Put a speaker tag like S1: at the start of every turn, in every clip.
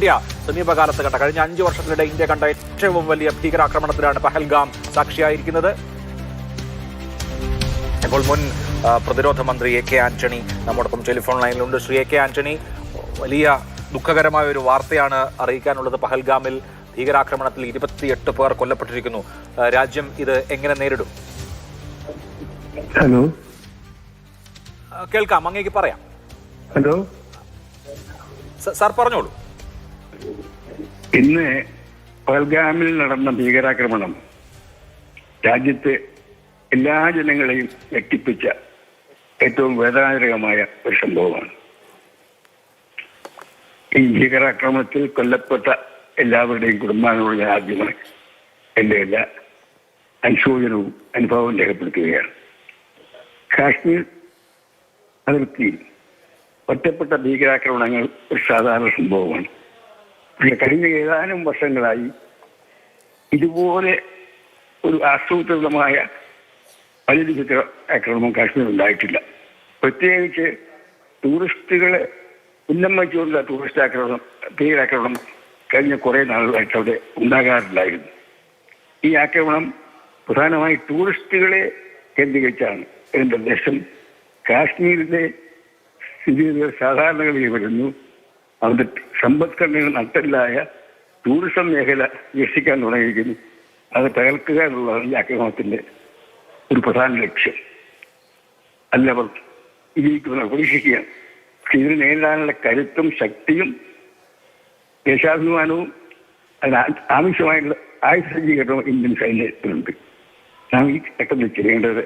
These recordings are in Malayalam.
S1: ഇന്ത്യ സമീപകാലത്ത് കണ്ട കഴിഞ്ഞ അഞ്ചു വർഷത്തിനിടെ ഇന്ത്യ കണ്ട ഏറ്റവും വലിയ ഭീകരാക്രമണത്തിലാണ് പഹൽഗാം സാക്ഷിയായിരിക്കുന്നത്. ഇപ്പോൾ മുൻ പ്രതിരോധ മന്ത്രി എ കെ ആന്റണി നമ്മോടൊപ്പം ടെലിഫോൺ ലൈനിലുണ്ട്. ശ്രീ എ കെ ആന്റണി വലിയ ദുഃഖകരമായ ഒരു വാർത്തയാണ് അറിയിക്കാനുള്ളത്. പഹൽഗാമിൽ ഭീകരാക്രമണത്തിൽ ഇരുപത്തിയെട്ട് പേർ കൊല്ലപ്പെട്ടിരിക്കുന്നു. രാജ്യം ഇത് എങ്ങനെ നേരിടും?
S2: ഹലോ?
S1: കേൾക്കാം അങ്ങേക്ക് പറയാം.
S2: ഹലോ?
S1: സാർ പറഞ്ഞോളൂ.
S2: ഇന്ന് പൽഗാമിൽ നടന്ന ഭീകരാക്രമണം രാജ്യത്തെ എല്ലാ ജനങ്ങളെയും ഞെട്ടിപ്പിച്ച ഏറ്റവും വേദനാജനകമായ ഒരു സംഭവമാണ്. ഈ ഭീകരാക്രമണത്തിൽ കൊല്ലപ്പെട്ട എല്ലാവരുടെയും കുടുംബാംഗങ്ങളുടെ ആദ്യമായി എന്റെ എല്ലാ അനുശോചനവും അനുഭവവും രേഖപ്പെടുത്തുകയാണ്. കാശ്മീർ അതിർത്തിയിൽ ഒറ്റപ്പെട്ട ഭീകരാക്രമണങ്ങൾ ഒരു സാധാരണ സംഭവമാണ്. കഴിഞ്ഞ ഏതാനും വർഷങ്ങളായി ഇതുപോലെ ഒരു ആസൂത്രിതമായ വലിയ ചിത്ര ആക്രമണം കാശ്മീർ ഉണ്ടായിട്ടില്ല പ്രത്യേകിച്ച് ടൂറിസ്റ്റുകളെ ഉന്നമിച്ചുകൊണ്ടുള്ള ടൂറിസ്റ്റ് ആക്രമണം ഭീകരാക്രമണം കഴിഞ്ഞ കുറേ നാളുകളായിട്ട് അവിടെ ഉണ്ടാകാറില്ലായിരുന്നു ഈ ആക്രമണം പ്രധാനമായി ടൂറിസ്റ്റുകളെ കേന്ദ്രീകരിച്ചാണ്. എന്റെ ദേശം കാശ്മീരിലെ സ്ഥിതി സാധാരണകളിൽ വരുന്നു. അവരുടെ സമ്പദ്ഘടനകൾ നട്ടല്ലായ ടൂറിസം മേഖല വികസിക്കാൻ തുടങ്ങിയിരിക്കുന്നു. അത് തകർക്കുക എന്നുള്ളതാണ് ഈ ആക്രമണത്തിന്റെ ഒരു പ്രധാന ലക്ഷ്യം. അല്ലവർ വിജയിക്കുന്ന പ്രതീക്ഷിക്കുകയാണ് പക്ഷെ ഇതിന് നേരിടാനുള്ള കരുത്തും ശക്തിയും ദേശാഭിമാനവും അതിന് ആവശ്യമായിട്ടുള്ള ആയുധ സജ്ജീകരണവും ഇന്ത്യൻ സൈന്യത്തിനുണ്ട്. നാം ഈ ഘട്ടത്തിൽ ചെയ്യേണ്ടത്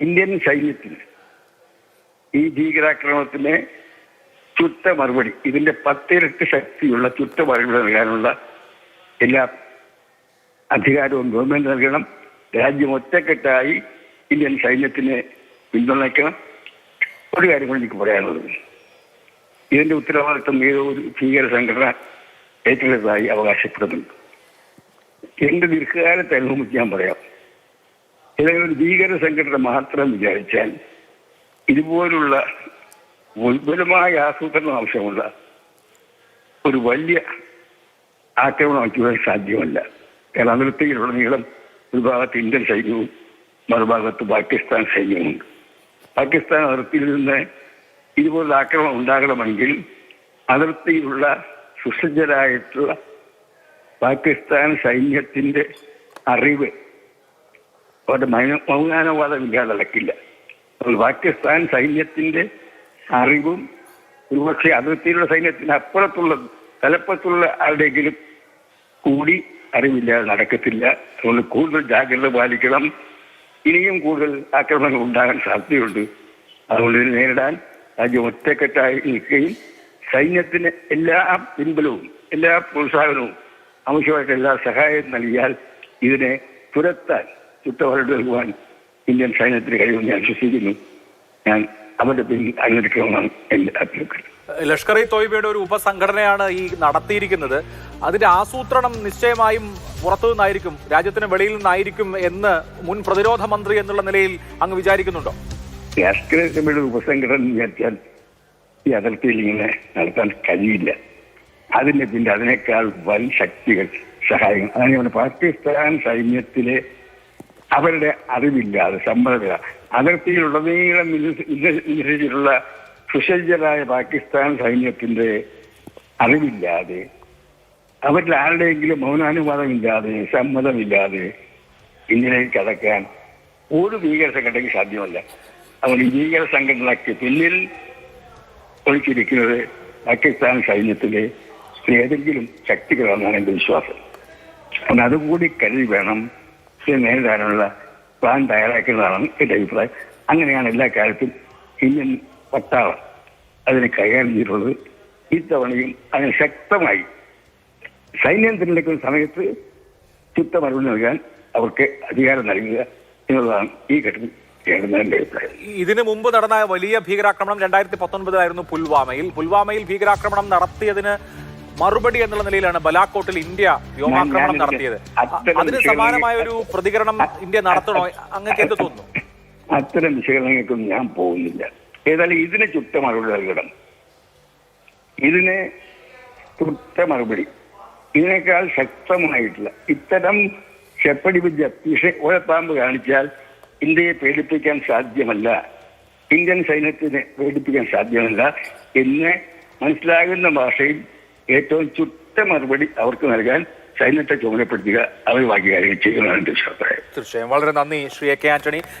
S2: ഇന്ത്യൻ സൈന്യത്തിന് ഈ ഭീകരാക്രമണത്തിന് ചുട്ട മറുപടി ഇതിന്റെ പത്തിരട്ട് ശക്തിയുള്ള ചുട്ട മറുപടി നൽകാനുള്ള എല്ലാ അധികാരവും ഗവൺമെന്റ് നൽകണം. രാജ്യം ഒറ്റക്കെട്ടായി ഇന്ത്യൻ സൈന്യത്തിനെ പിന്തുണയ്ക്കണം. ഒരു കാര്യം കൂടി എനിക്ക് പറയാനുള്ളത്. ഇതിന്റെ ഉത്തരവാദിത്വം ഏതോ ഒരു ഭീകര സംഘടന ഏറ്റെടുത്തതായി അവകാശപ്പെടുന്നുണ്ട്. എന്റെ ദീർഘകാലത്തെ അനുഭവം ഞാൻ പറയാം. ഏതെങ്കിലും ഒരു ഭീകര സംഘടന മാത്രം വിചാരിച്ചാൽ ഇതുപോലുള്ള ഉത്ബലമായ ആസൂത്രണം ആവശ്യമുള്ള ഒരു വലിയ ആക്രമണം വയ്ക്കുവാൻ സാധ്യമല്ല. അതിർത്തിയിലുടനീളം ഒരു ഭാഗത്ത് ഇന്ത്യൻ സൈന്യവും മറുഭാഗത്ത് പാകിസ്ഥാൻ സൈന്യവുമുണ്ട്. പാകിസ്ഥാൻ അതിർത്തിയിൽ നിന്ന് ഇതുപോലുള്ള ആക്രമണം ഉണ്ടാകണമെങ്കിൽ അതിർത്തിയിലുള്ള സുസജ്ജരായിട്ടുള്ള പാകിസ്ഥാൻ സൈന്യത്തിന്റെ അറിവ് അവരുടെ മൗനാനവാദം ഇല്ലാതെ നടക്കില്ല. പാകിസ്ഥാൻ സൈന്യത്തിന്റെ അറിവും ഒരുപക്ഷെ അതിർത്തിയിലുള്ള സൈന്യത്തിന് അപ്പുറത്തുള്ള തലപ്പത്തുള്ള ആരുടെയെങ്കിലും കൂടി അറിവില്ലാതെ നടക്കത്തില്ല. അതുകൊണ്ട് കൂടുതൽ ജാഗ്രത പാലിക്കണം. ഇനിയും കൂടുതൽ ആക്രമണങ്ങൾ ഉണ്ടാകാൻ സാധ്യതയുണ്ട്. അതുകൊണ്ട് ഇതിനെ നേരിടാൻ രാജ്യം ഒറ്റക്കെട്ടായി നിൽക്കുകയും സൈന്യത്തിന് എല്ലാ പിൻബലവും എല്ലാ പ്രോത്സാഹനവും ആവശ്യമായിട്ട് എല്ലാ സഹായവും നൽകിയാൽ ഇതിനെ തുരത്താൻ ചുട്ടവരട് നൽകുവാൻ ഇന്ത്യൻ സൈന്യത്തിന് കഴിയുമെന്ന് ഞാൻ വിശ്വസിക്കുന്നു. ഞാൻ അവരുടെ പേരിൽ അനുകരിക്കണമെന്നാണ് എന്റെ അഭ്യർത്ഥന.
S1: ലഷ്കർ ഇ തോയ്ബയുടെ ഒരു ഉപസംഘടനയാണ് ഈ നടത്തിയിരിക്കുന്നത്. അതിന്റെ ആസൂത്രണം നിശ്ചയമായും പുറത്തു നിന്നായിരിക്കും രാജ്യത്തിന് വെളിയിൽ നിന്നായിരിക്കും എന്ന് മുൻ പ്രതിരോധ മന്ത്രി എന്നുള്ള നിലയിൽ അങ്ങ് വിചാരിക്കുന്നുണ്ടോ?
S2: ലഷ്കർ ഇ തോയ്ബയുടെ ഉപസംഘടന വിചാരിച്ചാൽ ഈ അതിർത്തിയിൽ ഇങ്ങനെ നടത്താൻ കഴിയില്ല. അതിന്റെ പിന്നെ അതിനേക്കാൾ വൻ ശക്തികൾ സഹായിക്കും അതാണ് പാകിസ്ഥാൻ സൈന്യത്തിലെ അവരുടെ അറിവില്ലാതെ സമ്മതമില്ല അതിർത്തിയിലുടനീളം വിന്യസ- വിന്യസ- വിന്യസിച്ചിട്ടുള്ള സുസജ്ജരായ പാകിസ്ഥാൻ സൈന്യത്തിന്റെ അറിവില്ലാതെ അവരിൽ ആരുടെയെങ്കിലും മൗനാനുവാദമില്ലാതെ സമ്മതമില്ലാതെ ഇങ്ങനെ കടക്കാൻ ഒരു ഭീകര സംഘടനയ്ക്ക് സാധ്യമല്ല. അതുകൊണ്ട് ഈ ഭീകര സംഘടനയ്ക്ക് പിന്നിൽ ഒളിച്ചിരിക്കുന്നത് പാകിസ്ഥാൻ സൈന്യത്തിലെ ഏതെങ്കിലും ശക്തികളാണെന്നാണ് എന്റെ വിശ്വാസം. അതുകൊണ്ട് അതുകൂടി കരുതി വേണം ഇത് നേരിടാനുള്ള പ്ലാൻ തയ്യാറാക്കുന്നതാണ് എന്റെ അഭിപ്രായം. അങ്ങനെയാണ് എല്ലാ കാലത്തും ഇന്ത്യൻ പട്ടാളം അതിനെ കൈകാര്യം ചെയ്തിട്ടുള്ളത്. ഇത്തവണയും അതിന് ശക്തമായി സൈന്യം തിരഞ്ഞെടുക്കുന്ന സമയത്ത് ചുത്ത മറുപടി നൽകാൻ അവർക്ക് അധികാരം നൽകുക എന്നുള്ളതാണ് ഈ ഘട്ടത്തിൽ
S1: ഇതിനു മുമ്പ് നടന്ന വലിയ ഭീകരാക്രമണം രണ്ടായിരത്തി പത്തൊൻപതിലായിരുന്നു പുൽവാമയിൽ. പുൽവാമയിൽ ഭീകരാക്രമണം നടത്തിയതിന് മറുപടി എന്നുള്ള നിലയിലാണ് ബലാക്കോട്ടിൽ ഇന്ത്യ വ്യോമാക്രമണം നടത്തിയത്. അതിന് സമാനമായ ഒരു പ്രതികരണം ഇന്ത്യ നടത്തണോ? അങ്ങനെ എന്ത് തോന്നുന്നു?
S2: അത്തരം വിശകലനങ്ങൾക്കൊന്നും ഞാൻ പോകുന്നില്ല. ഏതായാലും ഇതിന് ചുറ്റ മറുപടി നൽകണം. ഇതിനെ ചുട്ട മറുപടി. ഇതിനേക്കാൾ ശക്തമായിട്ടുള്ള ഇത്തരം ചെപ്പടി വിദ്യ വിഷ ഓലപ്പാമ്പ് കാണിച്ചാൽ ഇന്ത്യയെ പേടിപ്പിക്കാൻ സാധ്യമല്ല. ഇന്ത്യൻ സൈന്യത്തിനെ പേടിപ്പിക്കാൻ സാധ്യമല്ല എന്ന് മനസ്സിലാകുന്ന ഭാഷയിൽ ഏറ്റവും ചുട്ട മറുപടി അവർക്ക് നൽകാൻ സൈന്യത്തെ ചുമതലപ്പെടുത്തുക അവർ ബാക്കി കാര്യങ്ങൾ ചെയ്യുന്നതാണ് എന്റെ അഭിപ്രായം.
S1: തീർച്ചയായും. വളരെ നന്ദി ശ്രീ എ കെ ആന്റണി.